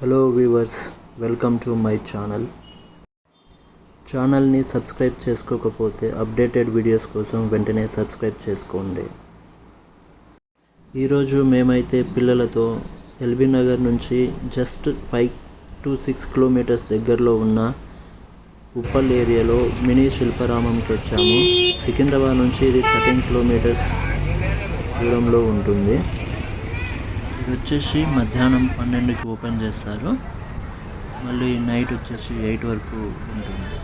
Hello viewers welcome to my channel ఛానల్ని subscribe చేసుకోకపోతే updated videos కోసం వెంటనే సబ్స్క్రైబ్ చేసుకోండి. ఈరోజు మేమైతే పిల్లలతో ఎల్బీ నగర్ నుంచి just five to six kilometres దగ్గరలో ఉన్న ఉప్పల్ ఏరియాలో మినీ శిల్పారామంకి వచ్చాము. సికింద్రాబాద్ నుంచి ఇది థర్టీన్ కిలోమీటర్స్ దూరంలో ఉంటుంది. ఇది వచ్చేసి మధ్యాహ్నం పన్నెండుకి ఓపెన్ చేస్తారు. మళ్ళీ నైట్ వచ్చేసి ఎయిట్ వరకు ఉంటుంది.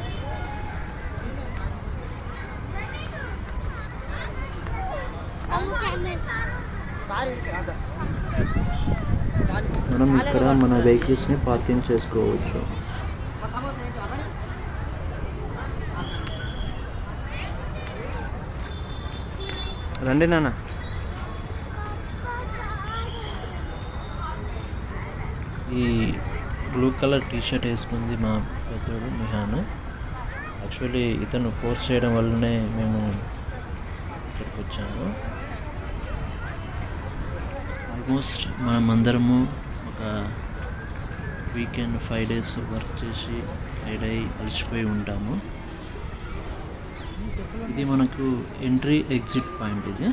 మనం ఇక్కడ మన వెహికల్స్ని పార్కింగ్ చేసుకోవచ్చు. రండి నాన్న. ఈ బ్లూ కలర్ టీ షర్ట్ వేసుకుంది మా పెద్దోడు మిహాను. యాక్చువల్లీ ఇతను ఫోర్స్ చేయడం వల్లనే మేము ఇక్కడికి వచ్చాము. ఆల్మోస్ట్ మనమందరము ఒక వీకెండ్ ఫైవ్ డేస్ వర్క్ చేసి టైడ్ అయి అలసిపోయి ఉంటాము. ఇది మనకు ఎంట్రీ ఎగ్జిట్ పాయింట్ ఇది.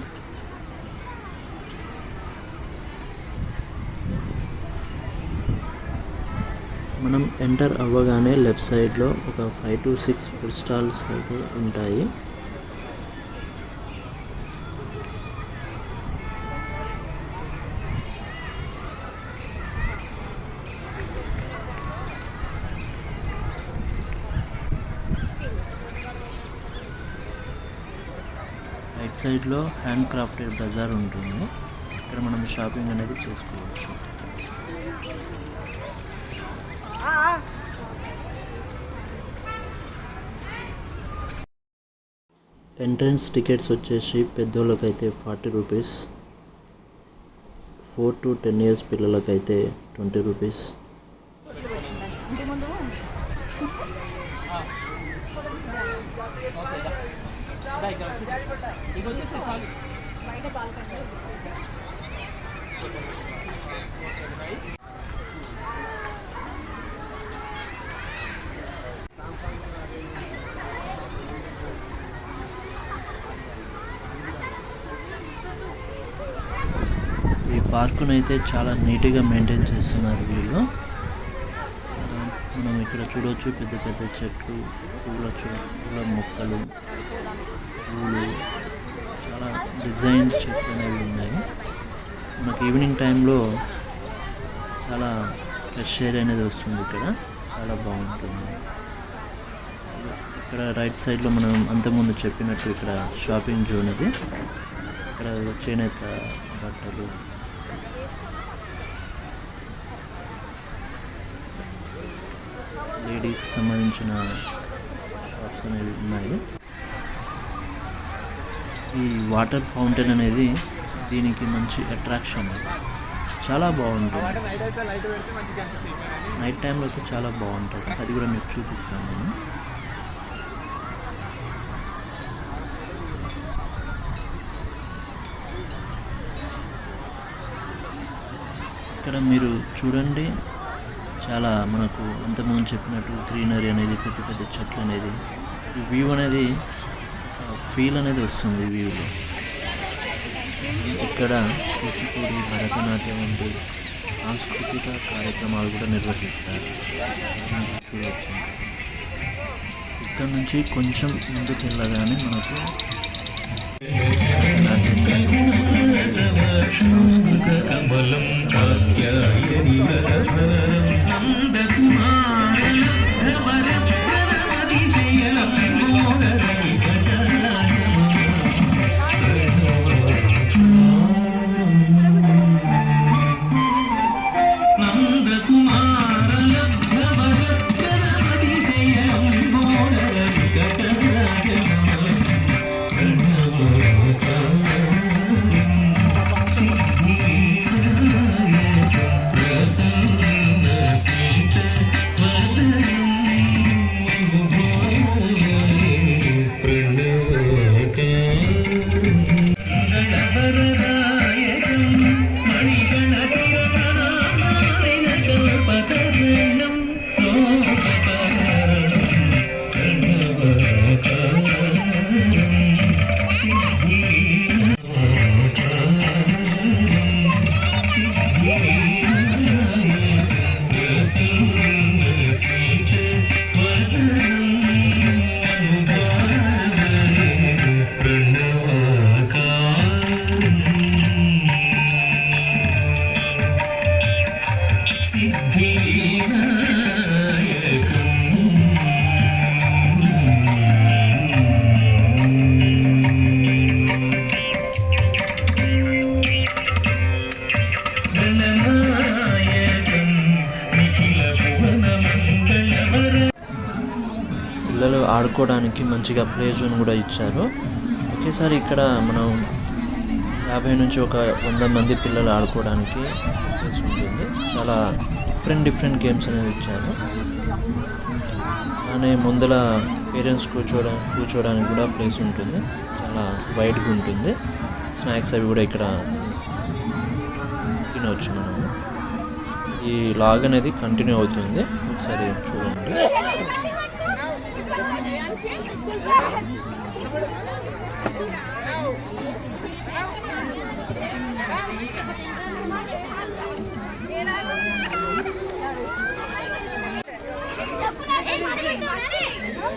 మనం ఎంటర్ అవ్వగానే లెఫ్ట్ సైడ్లో ఒక five to six food stalls అయితే ఉంటాయి. రైట్ సైడ్లో హ్యాండ్ క్రాఫ్టెడ్ బజార్ ఉంటుంది. ఇక్కడ మనం షాపింగ్ అనేది చేసుకోవచ్చు. ఎంట్రన్స్ టికెట్స్ వచ్చేసి పెద్దోళ్ళకైతే forty rupees. Four to ten years పిల్లలకైతే ట్వంటీ రూపీస్. పార్కును అయితే చాలా నీట్గా మెయింటైన్ చేస్తున్నారు వీళ్ళు. మనం ఇక్కడ చూడవచ్చు పెద్ద పెద్ద చెట్లు పూల పూల మొక్కలు పూలు చాలా డిజైన్ చెట్లు అనేవి ఉన్నాయి. మనకి ఈవినింగ్ టైంలో చాలా ఫ్రెష్ ఎయిర్ అనేది వస్తుంది ఇక్కడ. చాలా బాగుంటుంది. ఇక్కడ రైట్ సైడ్లో మనం అంతకుముందు చెప్పినట్టు ఇక్కడ షాపింగ్ జోన్ ఇది. ఇక్కడ చేనేత బట్టలు లేడీస్ సంబంధించిన షాప్స్ అనేవి ఉన్నాయి. ఈ వాటర్ ఫౌంటైన్ అనేది దీనికి మంచి అట్రాక్షన్. చాలా బాగుంటుంది. నైట్ టైంలో అయితే చాలా బాగుంటుంది. అది కూడా మీకు చూపిస్తాను. నేను ఇక్కడ మీరు చూడండి. చాలా మనకు అంతకుముందు చెప్పినట్టు గ్రీనరీ అనేది పెద్ద పెద్ద చెట్లు అనేది ఈ వ్యూ అనేది ఫీల్ అనేది వస్తుంది వ్యూలో. ఇక్కడ కూచిపూడి భరతనాట్యం వంటి సాంస్కృతిక కార్యక్రమాలు కూడా నిర్వహిస్తారు. చూడవచ్చు ఇక్కడ నుంచి కొంచెం ముందుకు వెళ్ళగానే మనకు సాంస్కృతిక పిల్లలు ఆడుకోవడానికి మంచిగా ప్లే జోన్ కూడా ఇచ్చారు. ఒకేసారి ఇక్కడ మనం యాభై నుంచి ఒక వంద మంది పిల్లలు ఆడుకోవడానికి ఉంటుంది. చాలా డిఫరెంట్ డిఫరెంట్ గేమ్స్ అనేవి ఇచ్చారు. అలానే ముందర పేరెంట్స్ కూర్చోడా కూర్చోడానికి కూడా ప్లేస్ ఉంటుంది. చాలా వైడ్గా ఉంటుంది. స్నాక్స్ అవి కూడా ఇక్కడ తినవచ్చు మనము ఈ లాగ్ అనేది కంటిన్యూ అవుతుంది. ఒకసారి చూడండి.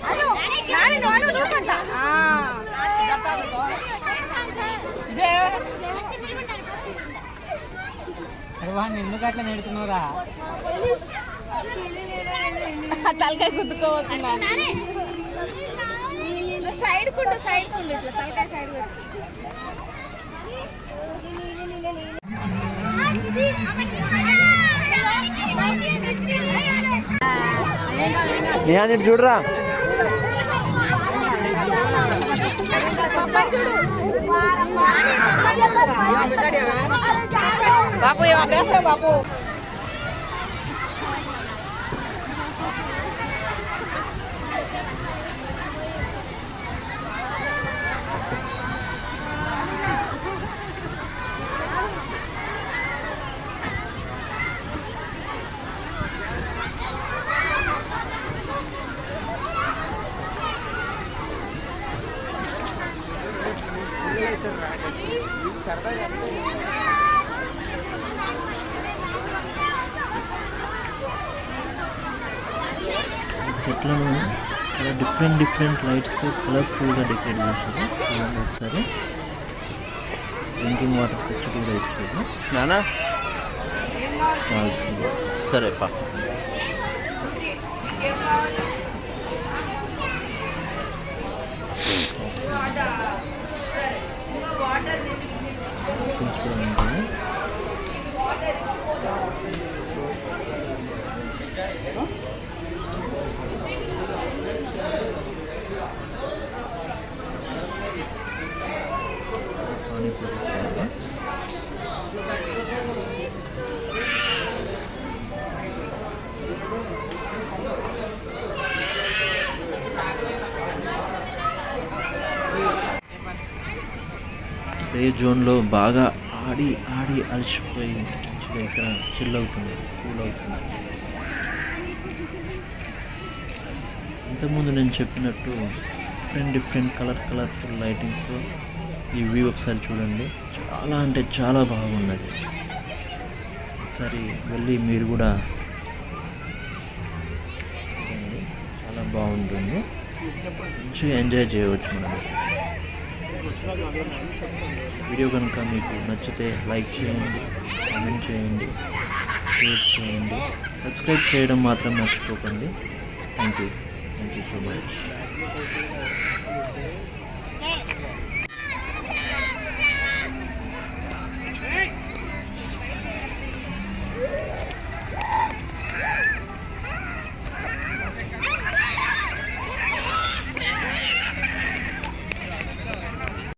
హలో నాని నువ్వంట అరే వాడిని ఎందుకు అట్లా నెడుతున్నావురా తలకాయ గుద్దుకోవచ్చున్నా సైడ్ కుండు సైడ్ కుండు ఇట్లా. తలకాయ సైడ్ నేను చూడరా? Baku 15 ya baku. Gracias. చెట్లను చాలా డిఫరెంట్ డిఫరెంట్ లైట్స్తో కలర్ఫుల్గా డెకరేట్ చేశారు. చూడండి ఒకసారి. డ్రింకింగ్ వాటర్ ఫెసిలిటీ కూడా ఇచ్చారు. నానా? స్టాల్స్ సరే పా. టిఫిన్స్ కూడా ఉంటాయి ప్లే జోన్లో బాగా ఆడి ఆడి అలసిపోయి మంచిగా ఇక్కడ చిల్ అవుతుంది కూల్ అవుతుంది ఇంతకుముందు నేను చెప్పినట్టు డిఫరెంట్ డిఫరెంట్ కలర్ కలర్ఫుల్ లైటింగ్స్తో ఈ వ్యూ ఒకసారి చూడండి. చాలా అంటే చాలా బాగున్నది. ఒకసారి వెళ్ళి మీరు కూడా చాలా బాగుంటుంది. మంచిగా ఎంజాయ్ చేయవచ్చు మనం వీడియో కనుక మీకు నచ్చితే లైక్ చేయండి కామెంట్ చేయండి షేర్ చేయండి. సబ్స్క్రైబ్ చేయడం మాత్రం మర్చిపోకండి. Thank you thank you so much